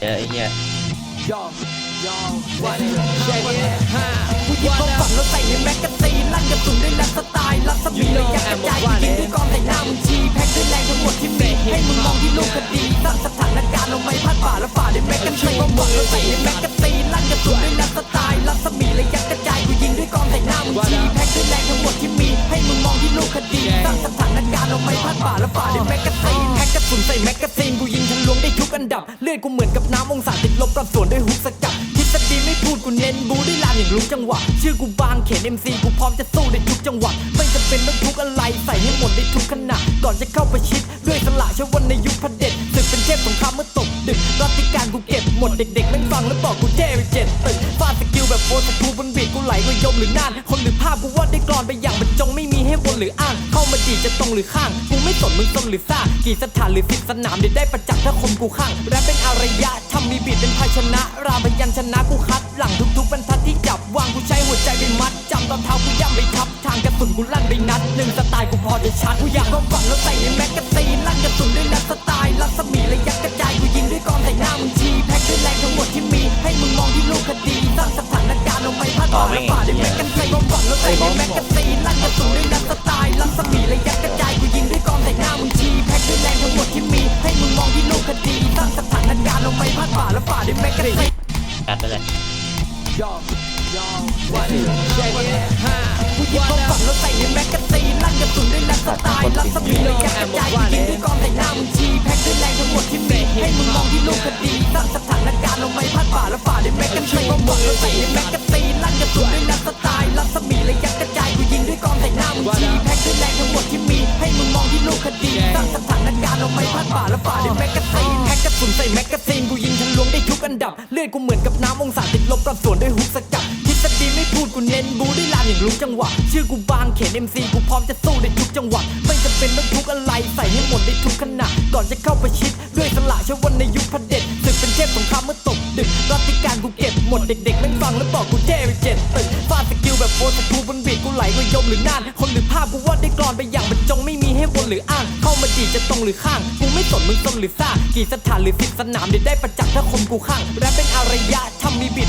เจอไอ้เหี้ยผู้หญิงเขาฝังแล้วใส่ในแมกกาซีนลั่นกระสุนด้วยแลวสไตล์รัศมีระยะกระจายยิงด้วยกองใส่หน้ามึงชีแพ็คด้วยแรงทั้งหมดที่มีให้มึงมองที่ลูกคดีสร้างสถานการณ์ลงไม่พัดป่าและฝ่าด้วยแมกกาซีนเขาฝังแล้วใส่ในแมกกาซีนลั่นกระสุนด้วยแลวสไตล์รัศมีระยะกระจายกูยิงด้วยกองใส่หน้ามึงชีแพ็คด้วยแรงทั้งหมดที่มีให้มึงมองที่ลูกคดีสร้างสถานการณ์ลงไม่พัดป่าและฝ่าด้วยแมกกาซีนแพ็คกระสุนใส่แมกกาซี ดับ เลือดกูเหมือนกับน้ำองศาติดลบปรับส่วนด้วยฮุกสกัดทฤษฎีไม่พูดกูเน้นบูได้ลามอย่างรู้จังหวะ ชื่อกูบางเขียน MC กูพร้อมจะสู้ในทุกจังหวะ ไม่จำเป็นต้องทุกอะไรใส่ให้หมดในทุกขณะ ก่อนจะเข้าประชิดด้วยสละชวันในยุคพระเด็จศึกเป็นเทพสงครามเมื่อตกดึกรัติการกูเก็บหมดเด็กๆแม่งฟังแล้วบอกกูเจาดสกิลแบบโฟสกูบนบีดกูไหลกูยมหรือน่าน คนหรือภาพกูวาดได้กรอนไปอย่างบรรจงไม่มีให้วนหรืออ้าง เข้ามาดีจะตรงหรือข้าง กูไม่สนมึงสนหรือซ่า กี่สถานหรือสิบสนามเดี๋ยวได้ประจักษ์ถ้าคมกูข้างและเป็นอารยะทำมีบีดเป็นภาชนะ รามพยัญชนะกูคัด หลังทุกๆบรรทัดที่จับวางกูใช้หัวใจเป็นมัดจำตอนเท้ากูย่ำไปทับ ทางกระสุนกูลั่นไปนัดหนึ่งสไตล์กูพอจะชัดกูอยากก็ฝังแล้วใส่ในแม็กกาซีนลั่นกระสุนด้วยแลวสไตล์รัศมีระยะกระ การณ์ลงไม่พลาดฝ่าและฝ่าด้วยแมกกาซีนกัดไปเลยผู้หญิงเขาฝังแล้วใส่ในแมกกาซีนลั่นกระสุนด้วยแลวสไตล์รัศมีระยะกระจาย ให้มึงมองที่ลูกคดีสร้างสถานการณ์ลงไม่พลาดฝ่าและฝ่าด้วยแมกกาซีนแพ็คกระสุนใส่แมกกาซีนกูยิงทะลวงได้ทุกอันดับ เลือดกูเหมือนกับน้ำองศาติดลบปรับสวนด้วยฮุกสกัดทฤษฎีไม่พูดกูเน้นบูได้ลามอย่างรู้จังหวะชื่อกูบางเขียน MC กูพร้อมจะสู้ในทุกจังหวะไม่จำเป็นต้องทุกอะไรใส่ให้หมดในทุกขณะก่อนจะเข้าประชิดด้วยสละชวันในยุคพระเด็จศึกเป็นเทพสงครามเมื่อตกดึกรัติการกูเก็บหมดเด็กๆแม่งฟังแล้วบอกกูเท่ไปเจ็ดตึกฟาดสกิลแบบโฟสกูบนบีดกูไหลกูยมหรือน่านคน ห้วนหรืออ้าง เข้ามาดีจะตรงหรือข้าง กูไม่สนมึงสนหรือซ่ากี่สถานหรือสิบสนามเดี๋ยวได้ประจักษ์ถ้าคมกูข้างและเป็นอารยะทำมีบิด